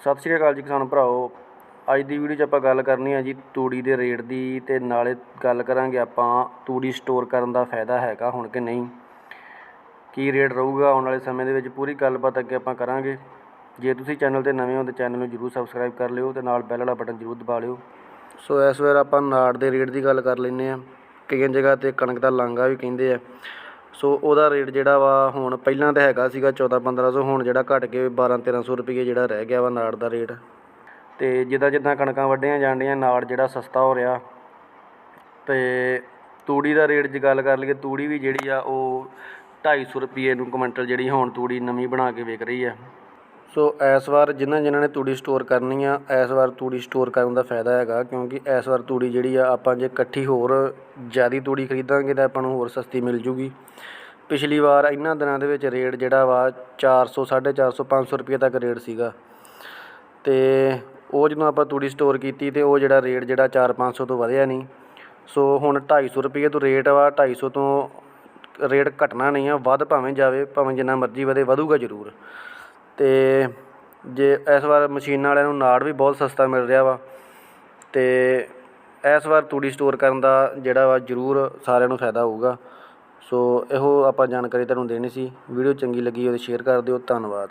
ਸਤਿ ਸ਼੍ਰੀ ਅਕਾਲ ਜੀ ਕਿਸਾਨ ਭਰਾਓ। ਅੱਜ ਦੀ ਵੀਡੀਓ 'ਚ ਆਪਾਂ ਗੱਲ ਕਰਨੀ ਆ ਜੀ ਤੂੜੀ ਦੇ ਰੇਟ ਦੀ ਤੇ ਨਾਲੇ ਗੱਲ ਕਰਾਂਗੇ ਆਪਾਂ ਤੂੜੀ ਸਟੋਰ ਕਰਨ ਦਾ ਫਾਇਦਾ ਹੈਗਾ ਹੁਣ ਕਿ ਨਹੀਂ। ਕੀ ਰੇਟ ਰਹੂਗਾ, ਆਉਣ ਵਾਲੇ ਸਮੇਂ ਦੇ ਵਿੱਚ ਪੂਰੀ ਗੱਲਬਾਤ ਅੱਗੇ ਆਪਾਂ ਕਰਾਂਗੇ। ਜੇ ਤੁਸੀਂ ਚੈਨਲ ਤੇ ਨਵੇਂ ਹੋ ਤਾਂ ਚੈਨਲ ਨੂੰ ਜਰੂਰ ਸਬਸਕ੍ਰਾਈਬ ਕਰ ਲਿਓ ਤੇ ਨਾਲ ਬੈਲ ਵਾਲਾ ਬਟਨ ਜਰੂਰ ਦਬਾ ਲਿਓ। ਸੋ ਇਸ ਵਾਰ ਆਪਾਂ ਨਾੜ ਦੇ ਰੇਟ ਦੀ ਗੱਲ ਕਰ ਲੈਂਦੇ ਆ। ਕਈਆਂ ਜਗ੍ਹਾ ਤੇ ਕਣਕ ਦਾ ਲਾਂਗਾ ਵੀ ਕਹਿੰਦੇ ਆ। ਸੋ ਉਹਦਾ ਰੇਟ ਜਿਹੜਾ ਵਾ ਹੁਣ ਪਹਿਲਾਂ ਤਾਂ ਹੈਗਾ ਸੀਗਾ 14 1500 ਹੁਣ ਜਿਹੜਾ ਘਟ ਕੇ 12 1300 ਰੁਪਏ ਜਿਹੜਾ ਰਹਿ ਗਿਆ ਵਾ ਨਾੜ ਦਾ ਰੇਟ। ਤੇ ਜਿੱਦਾਂ ਜਿੱਦਾਂ ਕਣਕਾਂ ਵੱਢੀਆਂ ਜਾਂਦੀਆਂ ਨਾੜ ਜਿਹੜਾ ਸਸਤਾ ਹੋ ਰਿਹਾ। ਤੇ ਤੂੜੀ ਦਾ ਰੇਟ ਜੇ ਗੱਲ ਕਰ ਲਈਏ, ਤੂੜੀ ਵੀ ਜਿਹੜੀ ਆ ਉਹ 250 ਰੁਪਏ ਨੂੰ ਕੁਇੰਟਲ ਜਿਹੜੀ ਹੁਣ ਤੂੜੀ ਨਵੀਂ ਬਣਾ ਕੇ ਵਿਕ ਰਹੀ ਆ। ਸੋ ਇਸ ਵਾਰ ਜਿਨ੍ਹਾਂ ਜਿਨ੍ਹਾਂ ਨੇ ਤੂੜੀ ਸਟੋਰ ਕਰਨੀ ਆ, ਇਸ ਵਾਰ ਤੂੜੀ ਸਟੋਰ ਕਰਨ ਦਾ ਫਾਇਦਾ ਹੈਗਾ ਕਿਉਂਕਿ ਇਸ ਵਾਰ ਤੂੜੀ ਜਿਹੜੀ ਆ, ਆਪਾਂ ਜੇ ਇਕੱਠੀ ਹੋਰ ਜ਼ਿਆਦੀ ਤੂੜੀ ਖਰੀਦਾਂਗੇ ਤਾਂ ਆਪਾਂ ਨੂੰ ਹੋਰ ਸਸਤੀ ਮਿਲ ਜੂਗੀ। ਪਿਛਲੀ ਵਾਰ ਇਹਨਾਂ ਦਿਨਾਂ ਦੇ ਵਿੱਚ ਰੇਟ ਜਿਹੜਾ ਵਾ 400 450 500 ਰੁਪਏ ਤੱਕ ਰੇਟ ਸੀਗਾ। ਤੇ ਉਹ ਜਦੋਂ ਆਪਾਂ ਤੂੜੀ ਸਟੋਰ ਕੀਤੀ ਤੇ ਉਹ ਜਿਹੜਾ ਰੇਟ ਜਿਹੜਾ 4-500 ਤੋਂ ਵਧਿਆ ਨਹੀਂ। ਸੋ ਹੁਣ 250 ਰੁਪਏ ਤੋਂ ਰੇਟ ਵਾ 250 ਤੋਂ ਰੇਟ ਘਟਣਾ ਨਹੀਂ ਆ, ਵੱਧ ਭਾਵੇਂ ਜਾਵੇ, ਭਾਵੇਂ ਜਿੰਨਾ ਮਰਜ਼ੀ ਵਧੇ, ਵਧੂਗਾ ਜ਼ਰੂਰ। ਅਤੇ ਜੇ ਇਸ ਵਾਰ ਮਸ਼ੀਨਾਂ ਵਾਲਿਆਂ ਨੂੰ ਨਾੜ ਵੀ ਬਹੁਤ ਸਸਤਾ ਮਿਲ ਰਿਹਾ ਵਾ ਅਤੇ ਇਸ ਵਾਰ ਤੂੜੀ ਸਟੋਰ ਕਰਨ ਦਾ ਜਿਹੜਾ ਵਾ ਜ਼ਰੂਰ ਸਾਰਿਆਂ ਨੂੰ ਫਾਇਦਾ ਹੋਊਗਾ। ਸੋ ਇਹੋ ਆਪਾਂ ਜਾਣਕਾਰੀ ਤੁਹਾਨੂੰ ਦੇਣੀ ਸੀ। ਵੀਡੀਓ ਚੰਗੀ ਲੱਗੀ ਹੋਵੇ ਸ਼ੇਅਰ ਕਰ ਦਿਓ। ਧੰਨਵਾਦ।